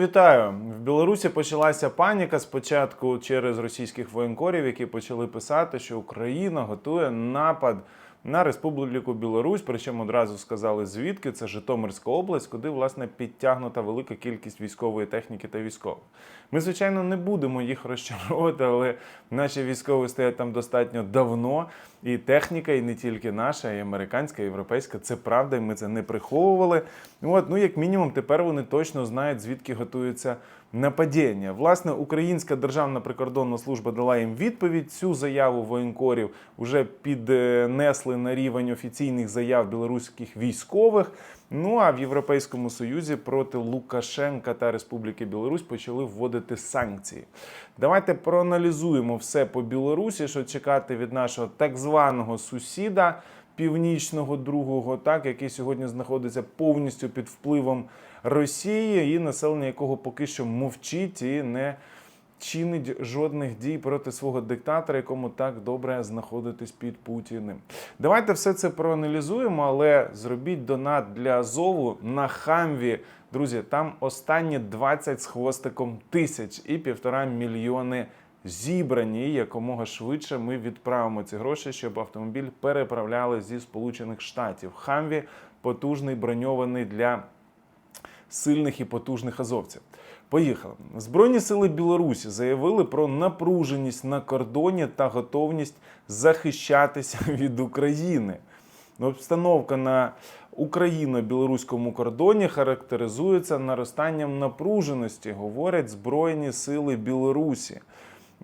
Вітаю в Білорусі. Почалася паніка спочатку через російських воєнкорів, які почали писати, що Україна готує напад на Республіку Білорусь. Причому одразу сказали звідки це Житомирська область, куди власне підтягнута велика кількість військової техніки та військових. Ми, звичайно, не будемо їх розчаровувати, але наші військові стоять там достатньо давно. І техніка, і не тільки наша, і американська, і європейська. Це правда, і ми це не приховували. От, ну як мінімум, тепер вони точно знають, звідки готується нападіння. Власне, Українська державна прикордонна служба дала їм відповідь. Цю заяву воєнкорів вже піднесли на рівень офіційних заяв білоруських військових. Ну а в Європейському Союзі проти Лукашенка та Республіки Білорусь почали вводити санкції. Давайте проаналізуємо все по Білорусі, що чекати від нашого так званого сусіда північного другого, так який сьогодні знаходиться повністю під впливом Росії, і населення якого поки що мовчить і не чинить жодних дій проти свого диктатора, якому так добре знаходитись під Путіним. Давайте все це проаналізуємо, але зробіть донат для Азову на хамві. Друзі, там останні 20 з хвостиком тисяч і півтора мільйони зібрані. Якомога швидше ми відправимо ці гроші, щоб автомобіль переправляли зі Сполучених Штатів. Хамві потужний броньований для сильних і потужних азовців. Поїхали. Збройні сили Білорусі заявили про напруженість на кордоні та готовність захищатися від України. Обстановка на україно-білоруському кордоні характеризується наростанням напруженості, говорять Збройні сили Білорусі.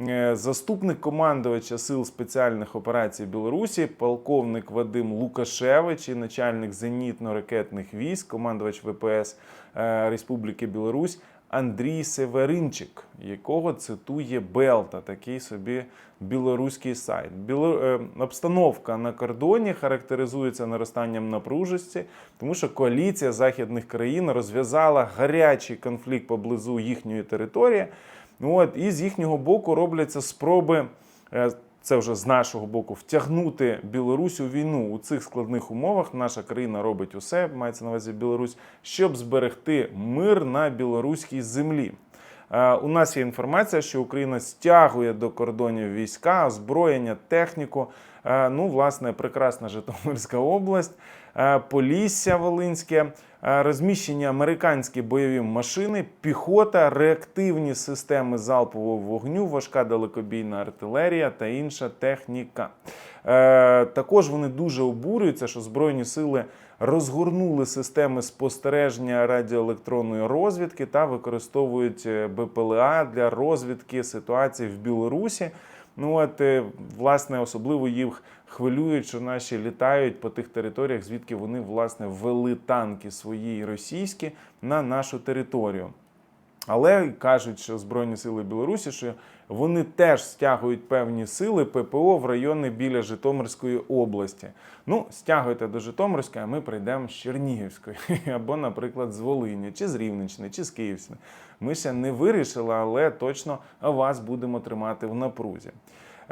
Е, Заступник командувача сил спеціальних операцій Білорусі, полковник Вадим Лукашевич і начальник зенітно-ракетних військ, командувач ВПС е, Республіки Білорусь Андрій Северинчик, якого цитує Белта, такий собі білоруський сайт. Біло... е, Обстановка на кордоні характеризується наростанням напружості, тому що коаліція західних країн розв'язала гарячий конфлікт поблизу їхньої території. От, і з їхнього боку робляться спроби. Це вже з нашого боку втягнути Білорусь у війну у цих складних умовах. Наша країна робить усе, мається на увазі Білорусь, щоб зберегти мир на білоруській землі. Е, У нас є інформація, що Україна стягує до кордонів війська, озброєння, техніку. Е, Ну, власне, прекрасна Житомирська область, е, Полісся Волинське, розміщені американські бойові машини, піхота, реактивні системи залпового вогню, важка далекобійна артилерія та інша техніка. Е, Також вони дуже обурюються, що Збройні сили розгорнули системи спостереження радіоелектронної розвідки та використовують е, БПЛА для розвідки ситуації в Білорусі. Ну от е, власне особливо їх хвилюють, що наші літають по тих територіях, звідки вони власне ввели танки свої російські на нашу територію. Але кажуть, що Збройні сили Білорусі, що вони теж стягують певні сили ППО в райони біля Житомирської області. Ну, стягуйте до Житомирської, а ми прийдемо з Чернігівської, або, наприклад, з Волині, чи з Рівненщини, чи з Київщини. Ми ще не вирішили, але точно вас будемо тримати в напрузі.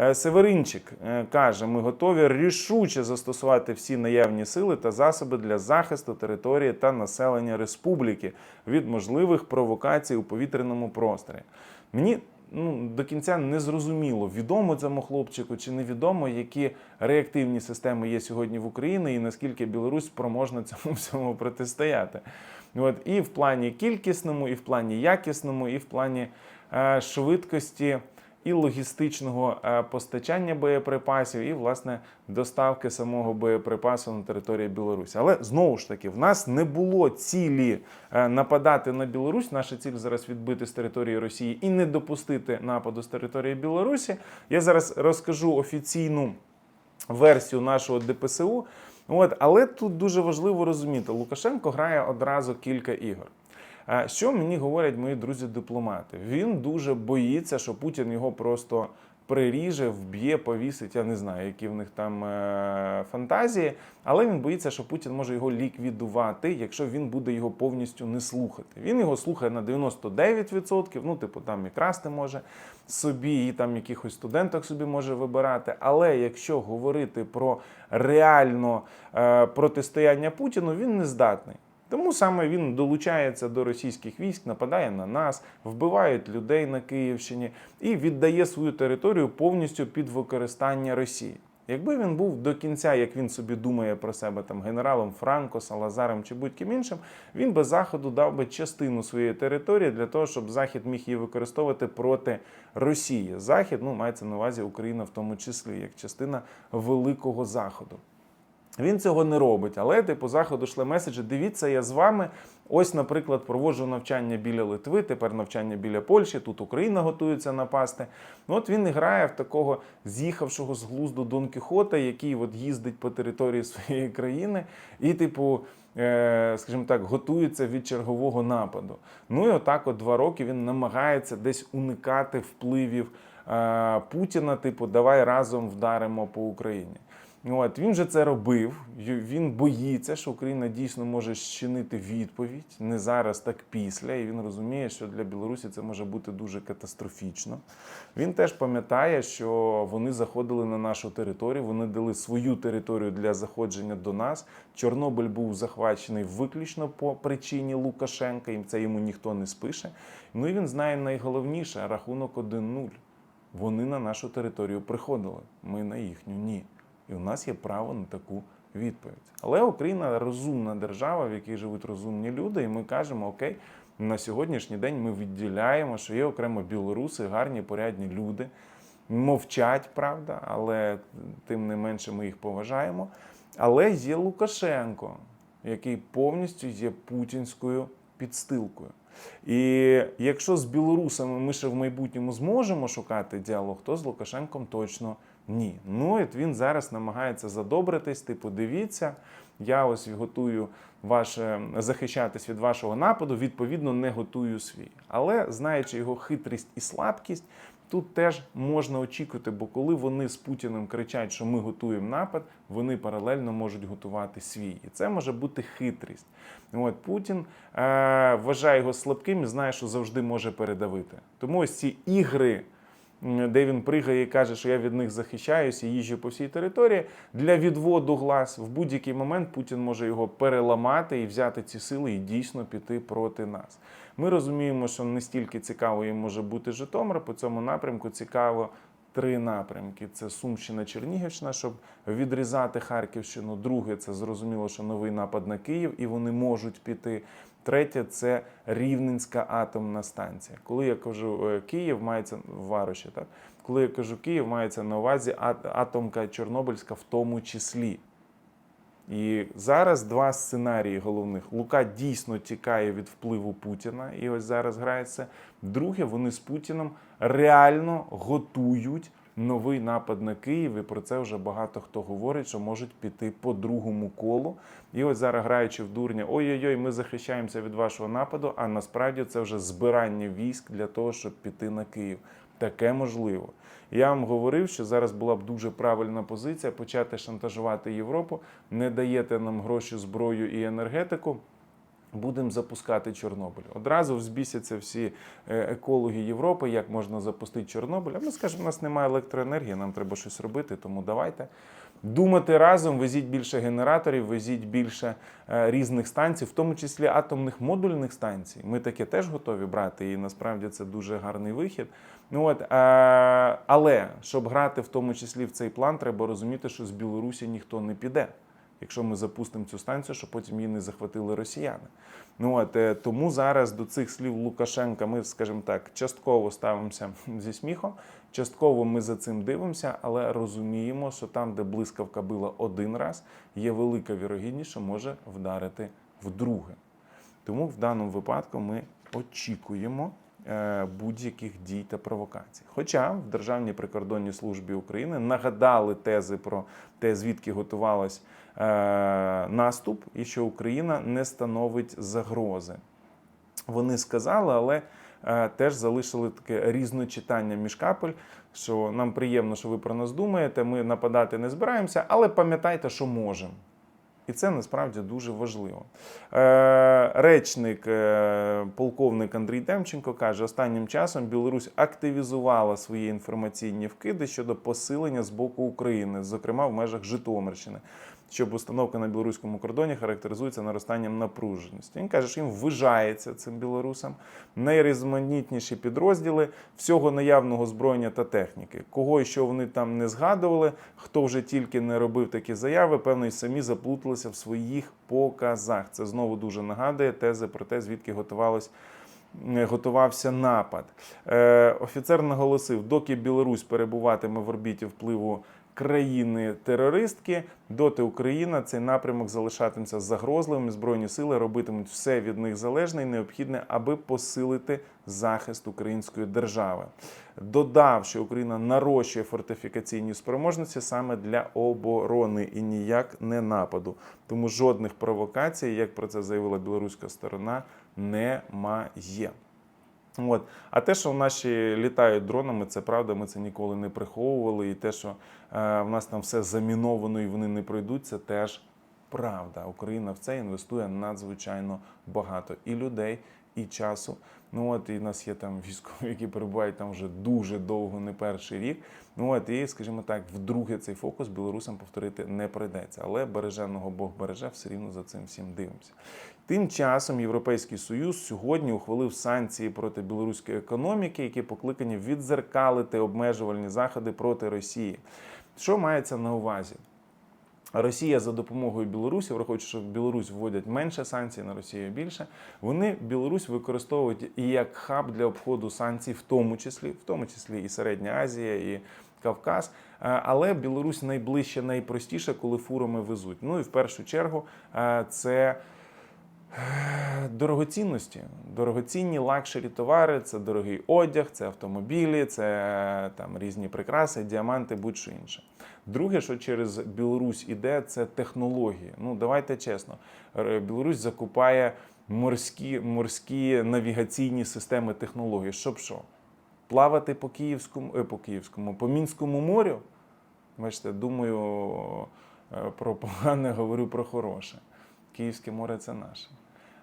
Е, Северинчик е, каже: ми готові рішуче застосувати всі наявні сили та засоби для захисту території та населення республіки від можливих провокацій у повітряному просторі. Мені ну, до кінця не зрозуміло, відомо цьому хлопчику чи невідомо, які реактивні системи є сьогодні в Україні, і наскільки Білорусь спроможна цьому всьому протистояти. От, і в плані кількісному, і в плані якісному, і в плані е, швидкості і логістичного е, постачання боєприпасів, і власне доставки самого боєприпасу на території Білорусі. Але знову ж таки, в нас не було цілі е, нападати на Білорусь. Наша ціль зараз відбити з території Росії і не допустити нападу з території Білорусі. Я зараз розкажу офіційну версію нашого ДПСУ. От, але тут дуже важливо розуміти, Лукашенко грає одразу кілька ігор. Що мені говорять мої друзі-дипломати? Він дуже боїться, що Путін його просто приріже, вб'є, повісить. Я не знаю, які в них там е- фантазії, але він боїться, що Путін може його ліквідувати, якщо він буде його повністю не слухати. Він його слухає на 99%, ну, типу, там і красти може собі, і там якихось студенток собі може вибирати. Але якщо говорити про реально е- протистояння Путіну, він не здатний. Тому саме він долучається до російських військ, нападає на нас, вбивають людей на Київщині і віддає свою територію повністю під використання Росії. Якби він був до кінця, як він собі думає про себе, там генералом Франко, Салазаром чи будь-ким іншим, він би заходу дав би частину своєї території для того, щоб захід міг її використовувати проти Росії. Захід, ну мається на увазі Україна в тому числі, як частина великого заходу. Він цього не робить, але типу заходу шле меседжі. Дивіться, я з вами. Ось, наприклад, проводжу навчання біля Литви, тепер навчання біля Польщі. Тут Україна готується напасти. Ну, от він грає в такого з'їхавшого з глузду Дон Кіхота, який от їздить по території своєї країни, і, типу, е, скажімо так, готується від чергового нападу. Ну і отак, от два роки він намагається десь уникати впливів е, Путіна, типу, давай разом вдаримо по Україні. От він же це робив. Він боїться, що Україна дійсно може щинити відповідь не зараз, так після. І він розуміє, що для Білорусі це може бути дуже катастрофічно. Він теж пам'ятає, що вони заходили на нашу територію, вони дали свою територію для заходження до нас. Чорнобиль був захвачений виключно по причині Лукашенка, і це йому ніхто не спише. Ну і він знає найголовніше рахунок 1-0. Вони на нашу територію приходили. Ми на їхню ні. І у нас є право на таку відповідь. Але Україна розумна держава, в якій живуть розумні люди, і ми кажемо: окей, на сьогоднішній день ми відділяємо, що є окремо білоруси, гарні, порядні люди. Мовчать, правда, але тим не менше ми їх поважаємо. Але є Лукашенко, який повністю є путінською підстилкою. І якщо з білорусами ми ще в майбутньому зможемо шукати діалог, то з Лукашенком точно ні. Ну от він зараз намагається задобритись. Типу, дивіться, я ось готую ваше захищатись від вашого нападу, відповідно, не готую свій. Але знаючи його хитрість і слабкість, тут теж можна очікувати, бо коли вони з Путіним кричать, що ми готуємо напад, вони паралельно можуть готувати свій. І це може бути хитрість. От Путін е, вважає його слабким і знає, що завжди може передавити. Тому ось ці ігри. Де він пригає і каже, що я від них захищаюся, їжджу по всій території. Для відводу глаз в будь-який момент Путін може його переламати і взяти ці сили і дійсно піти проти нас. Ми розуміємо, що не стільки цікаво їм може бути Житомир. По цьому напрямку цікаво три напрямки: це Сумщина, Чернігівщина, щоб відрізати Харківщину. Друге, це зрозуміло, що новий напад на Київ, і вони можуть піти. Третє це Рівненська атомна станція. Коли я кажу е, Київ, мається в Варуші, так коли я кажу Київ, мається на увазі ат- атомка Чорнобильська в тому числі. І зараз два сценарії головних. Лука дійсно тікає від впливу Путіна, і ось зараз грається. Друге, вони з Путіном реально готують новий напад на Київ. І про це вже багато хто говорить, що можуть піти по другому колу. І ось зараз граючи в дурня, ой-ой-ой, ми захищаємося від вашого нападу. А насправді це вже збирання військ для того, щоб піти на Київ. Таке можливо. Я вам говорив, що зараз була б дуже правильна позиція почати шантажувати Європу. Не даєте нам гроші, зброю і енергетику. Будемо запускати Чорнобиль. Одразу взбісяться всі е, екологи Європи, як можна запустити Чорнобиль. А ми скажемо, у нас немає електроенергії, нам треба щось робити, тому давайте думати разом, везіть більше генераторів, везіть більше е, різних станцій, в тому числі атомних модульних станцій. Ми таке теж готові брати, і насправді це дуже гарний вихід. Ну от, е, але щоб грати в тому числі в цей план, треба розуміти, що з Білорусі ніхто не піде. Якщо ми запустимо цю станцію, щоб потім її не захватили росіяни. Ну от е, тому зараз до цих слів Лукашенка ми, скажімо так, частково ставимося зі сміхом, частково ми за цим дивимося, але розуміємо, що там, де блискавка била один раз, є велика вірогідність, що може вдарити вдруге. Тому в даному випадку ми очікуємо будь-яких дій та провокацій. Хоча в Державній прикордонній службі України нагадали тези про те, звідки готувалась е, наступ, і що Україна не становить загрози. Вони сказали, але е, теж залишили таке різночитання між капель, що нам приємно, що ви про нас думаєте. Ми нападати не збираємося, але пам'ятайте, що можемо. І це насправді дуже важливо. Е, речник, е, полковник Андрій Демченко каже: останнім часом Білорусь активізувала свої інформаційні вкиди щодо посилення з боку України, зокрема в межах Житомирщини. Щоб установка на білоруському кордоні характеризується наростанням напруженості. Він каже, що їм ввижається цим білорусам найрізноманітніші підрозділи всього наявного зброєння та техніки. Кого і що вони там не згадували, хто вже тільки не робив такі заяви, певно, і самі заплуталися в своїх показах. Це знову дуже нагадує тези про те, звідки готувалось. е, Готувався напад. Е, офіцер наголосив, доки Білорусь перебуватиме в орбіті впливу країни-терористки, доти Україна цей напрямок залишатиметься загрозливим. Збройні сили робитимуть все від них залежне і необхідне, аби посилити захист української держави. Додав, що Україна нарощує фортифікаційні спроможності саме для оборони і ніяк не нападу. Тому жодних провокацій, як про це заявила білоруська сторона, немає. От. А те, що наші літають дронами, це правда, ми це ніколи не приховували. І те, що е, в нас там все заміновано і вони не пройдуть, це теж правда. Україна в це інвестує надзвичайно багато і людей, і часу. Ну от і в нас є там військові, які перебувають там вже дуже довго, не перший рік. Ну от і, скажімо так, вдруге цей фокус білорусам повторити не прийдеться. Але береженого Бог береже, все рівно за цим всім дивимося. Тим часом Європейський Союз сьогодні ухвалив санкції проти білоруської економіки, які покликані відзеркалити обмежувальні заходи проти Росії. Що мається на увазі? Росія за допомогою Білорусі, враховуючи, що в Білорусь вводять менше санкцій, на Росію більше. Вони Білорусь використовують і як хаб для обходу санкцій, в тому числі, в тому числі і Середня Азія, і Кавказ. Е, Але Білорусь найближче, найпростіше, коли фурами везуть. Ну і в першу чергу е, це. Дорогоцінності, дорогоцінні лакшері товари, це дорогий одяг, це автомобілі, це там різні прикраси, діаманти, будь-що інше. Друге, що через Білорусь іде, це технології. Ну давайте чесно, Білорусь закупає морські, морські навігаційні системи технологій. Щоб що? Плавати по Київському, е, по Київському, по Мінському морю. Бачите, думаю е, про погане, говорю про хороше. Київське море це наше.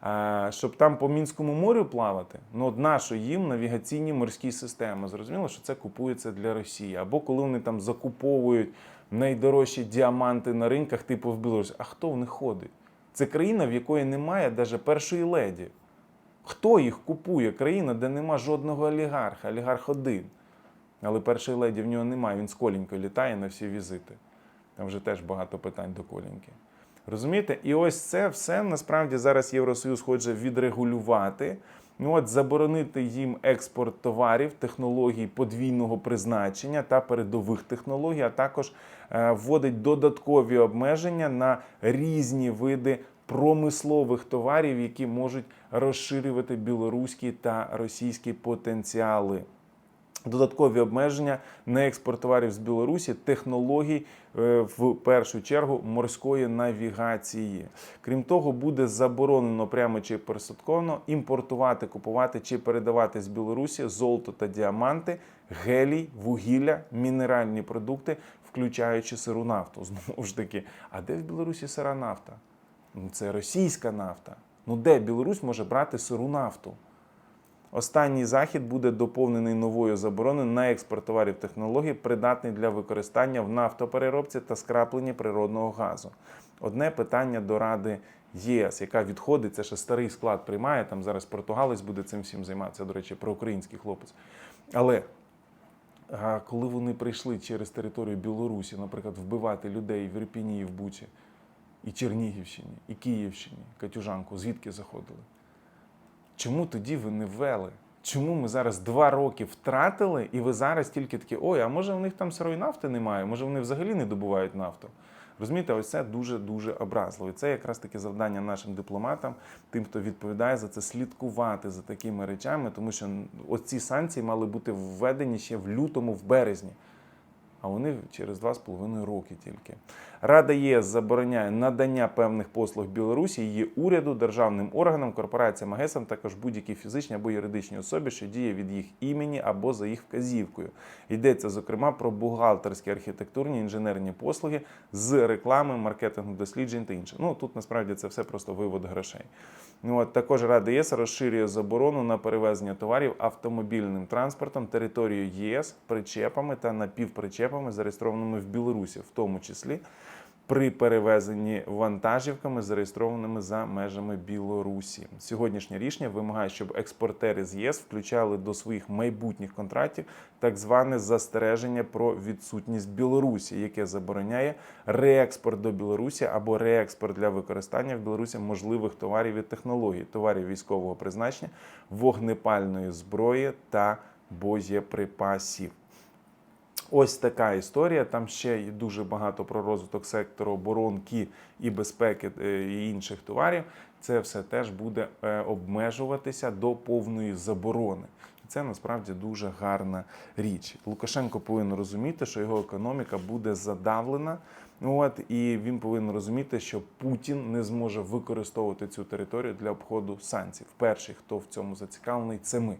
А, щоб там по Мінському морю плавати, ну от нащо їм навігаційні морські системи. Зрозуміло, що це купується для Росії. Або коли вони там закуповують найдорожчі діаманти на ринках, типу в Білорусі. А хто в них ходить? Це країна, в якої немає навіть першої леді. Хто їх купує? Країна, де нема жодного олігарха, олігарх один. Але першої леді в нього немає, він з Колінькою літає на всі візити. Там вже теж багато питань до Коліньки. Розумієте? І ось це все насправді зараз Євросоюз хоче відрегулювати. Ну от заборонити їм експорт товарів, технологій подвійного призначення та передових технологій, а також е, вводить додаткові обмеження на різні види промислових товарів, які можуть розширювати білоруські та російські потенціали. Додаткові обмеження на експорт товарів з Білорусі, технологій е, в першу чергу морської навігації. Крім того, буде заборонено прямо чи пересадковано імпортувати, купувати чи передавати з Білорусі золото та діаманти, гелій, вугілля, мінеральні продукти, включаючи сиру нафту. Знову ж таки, а де в Білорусі сира нафта? Ну, це російська нафта. Ну де Білорусь може брати сиру нафту? Останній захід буде доповнений новою забороною на експорт товарів технологій, придатний для використання в нафтопереробці та скрапленні природного газу. Одне питання до Ради ЄС, яка відходить, це ще старий склад приймає. Там зараз португалець буде цим всім займатися. До речі, про український хлопець. Але коли вони прийшли через територію Білорусі, наприклад, вбивати людей в Ірпіні і в Бучі, і Чернігівщині, і Київщині, Катюжанку, звідки заходили? Чому тоді ви не ввели? Чому ми зараз два роки втратили, і ви зараз тільки такі, ой, а може в них там сирої нафти немає, може вони взагалі не добувають нафту? Розумієте, ось це дуже-дуже образливо. І це якраз таки завдання нашим дипломатам, тим, хто відповідає за це, слідкувати за такими речами, тому що оці санкції мали бути введені ще в лютому, в березні. А вони через два з половиною роки тільки. Рада ЄС забороняє надання певних послуг Білорусі, її уряду, державним органам, корпораціям, агесам, також будь-якій фізичній або юридичній особі, що діє від їх імені або за їх вказівкою. Йдеться зокрема про бухгалтерські, архітектурні, інженерні послуги з реклами, маркетингу, досліджень та інше. Ну тут насправді це все просто вивод грошей. Ну, от, також Рада ЄС розширює заборону на перевезення товарів автомобільним транспортом територією ЄС причепами та напівпричепами, зареєстрованими в Білорусі, в тому числі. при перевезенні вантажівками, зареєстрованими за межами Білорусі. Сьогоднішнє рішення вимагає, щоб експортери з ЄС включали до своїх майбутніх контрактів так зване застереження про відсутність Білорусі, яке забороняє реекспорт до Білорусі або реекспорт для використання в Білорусі можливих товарів і технологій, товарів військового призначення, вогнепальної зброї та боєприпасів. Ось така історія. Там ще є дуже багато про розвиток сектору оборонки і безпеки е, і інших товарів. Це все теж буде е, обмежуватися до повної заборони. Це насправді дуже гарна річ. Лукашенко повинен розуміти, що його економіка буде задавлена. От і він повинен розуміти, що Путін не зможе використовувати цю територію для обходу санкцій. Перший, хто в цьому зацікавлений, це ми.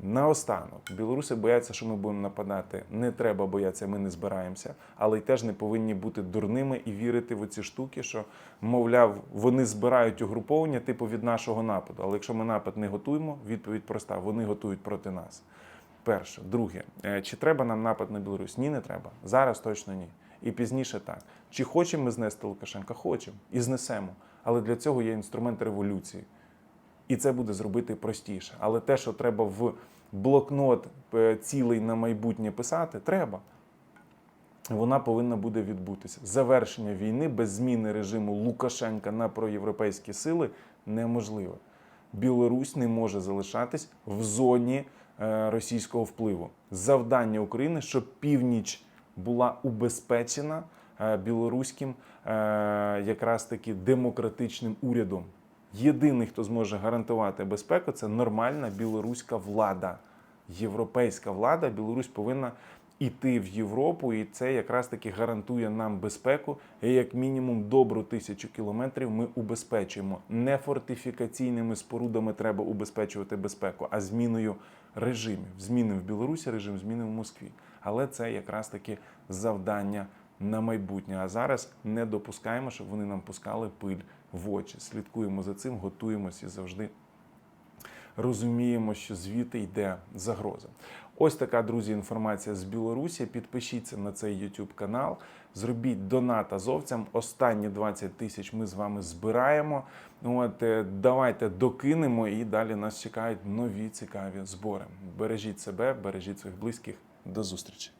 Наостанок, білоруси бояться, що ми будемо нападати. Не треба боятися, ми не збираємося, але й теж не повинні бути дурними і вірити в ці штуки, що мовляв, вони збирають угруповання типу від нашого нападу. Але якщо ми напад не готуємо, відповідь проста: вони готують проти нас. Перше, друге, Е, чи треба нам напад на Білорусь? Ні, не треба. Зараз точно ні. І пізніше так. Чи хочемо ми знести Лукашенка? Хочемо і знесемо. Але для цього є інструмент революції. І це буде зробити простіше. Але те, що треба в блокнот е, цілий на майбутнє писати, треба. Вона повинна буде відбутися. Завершення війни без зміни режиму Лукашенка на проєвропейські сили неможливе. Білорусь не може залишатись в зоні е, російського впливу. Завдання України, щоб північ була убезпечена е, білоруським якраз таки демократичним урядом. Єдиний, хто зможе гарантувати безпеку, це нормальна білоруська влада, європейська влада. Білорусь повинна іти в Європу, і це якраз таки гарантує нам безпеку. І як мінімум добру тисячу кілометрів ми убезпечуємо. Не фортифікаційними спорудами треба убезпечувати безпеку, а зміною режимів. Змінив в Білорусі режим, змінив в Москві. Але це якраз таки завдання на майбутнє. А зараз не допускаємо, щоб вони нам пускали пиль в очі. Слідкуємо за цим, готуємося і завжди розуміємо, що звідти йде загроза. Ось така, друзі, інформація з Білорусі. Підпишіться на цей YouTube канал, зробіть донат азовцям. Останні 20 тисяч ми з вами збираємо. От е, давайте докинемо і далі нас чекають нові цікаві збори. Бережіть себе, бережіть своїх близьких. До зустрічі.